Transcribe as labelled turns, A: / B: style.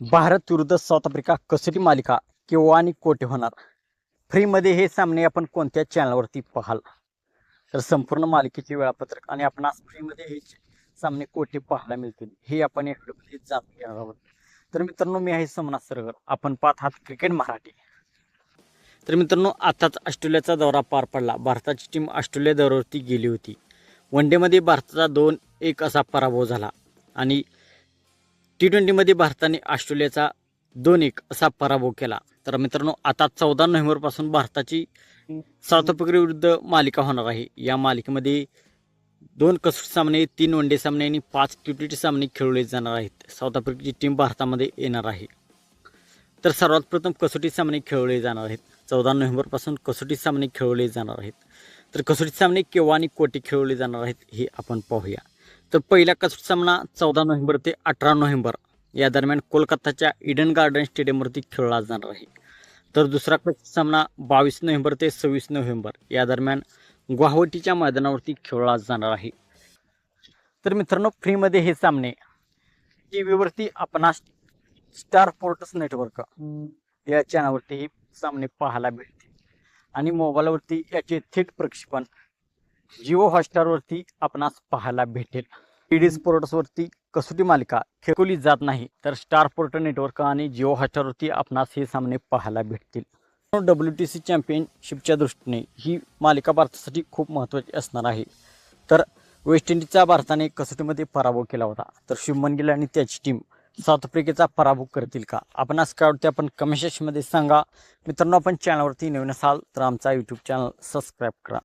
A: भारत विरुद्ध south Africa कसोटी मालिका केव्हा आणि कोठे होणार? फ्रीमध्ये हे सामने आपण कोणत्या चॅनलवरती पाहाल? तर संपूर्ण मालिकेचे वेळापत्रक आणि आपण आज फ्रीमध्ये हे सामने कोठे पाहायला मिळतील हे आपण या व्हिडिओमध्ये जाणून घेणार आहोत. तर मित्रांनो मी आहे सोमनाथ सरगर आपण पाहत आहात क्रिकेट मराठी. तर मित्रांनो आताच ऑस्ट्रेलियाचा दौरा पार पडला. भारताची टीम ऑस्ट्रेलिया दौऱ्यावरती गेली होती. वन डेमध्ये भारताचा दोन एक असा पराभव झाला. आणि टी ट्वेंटीमध्ये भारताने ऑस्ट्रेलियाचा दोन एक असा पराभव केला. तर मित्रांनो आता चौदा नोव्हेंबरपासून भारताची साऊथ आफ्रिका विरुद्ध मालिका होणार आहे. या मालिकेमध्ये दोन कसोटी सामने तीन वन डे सामने आणि पाच टी ट्वेंटी सामने खेळवले जाणार आहेत. साऊथ आफ्रिकेची टीम भारतामध्ये येणार आहे. तर सर्वात प्रथम कसोटी सामने खेळवले जाणार आहेत. चौदा नोव्हेंबरपासून कसोटी सामने खेळवले जाणार आहेत. तर कसोटी सामने केव्हा आणि कोठे खेळवले जाणार आहेत हे आपण पाहूया. तर पहिला कसोटी सामना चौदा नोव्हेंबर ते अठरा नोव्हेंबर. या दरम्यान कोलकाताच्या इडन गार्डन स्टेडियमवरती खेळला जाणार आहे. तर दुसरा कसोटी सामना बावीस नोव्हेंबर ते सव्वीस नोव्हेंबर. या दरम्यान गुवाहाटीच्या मैदानावरती खेळला जाणार आहे. तर मित्रांनो फ्रीमध्ये हे सामने टी व्हीवरती आपण स्टार स्पोर्ट्स नेटवर्क या चॅनलवरती हे सामने पाहायला मिळतील आणि मोबाईलवरती याचे थेट प्रक्षेपण जिओ हॉटस्टारवरती आपणास पाहायला भेटेल. डी स्पोर्ट्सवरती कसोटी मालिका खेळवली जात नाही तर स्टार पोर्ट नेटवर्क आणि जिओ हॉटस्टारवरती आपणास हे सामने पाहायला भेटतील. डब्ल्यू टी सी चॅम्पियनशिपच्या दृष्टीने ही मालिका भारतासाठी खूप महत्त्वाची असणार आहे. तर वेस्ट इंडिजचा भारताने कसोटीमध्ये पराभव केला होता तर शुभमन गिल आणि त्याची टीम साऊथ आफ्रिकेचा पराभव करतील का? आपण आज काय वाटते? आपण कमेंट सेक्शनमध्ये सांगा. मित्रांनो आपण चॅनलवरती नवीन असाल तर आमचा यूट्यूब चॅनल सबस्क्राईब करा.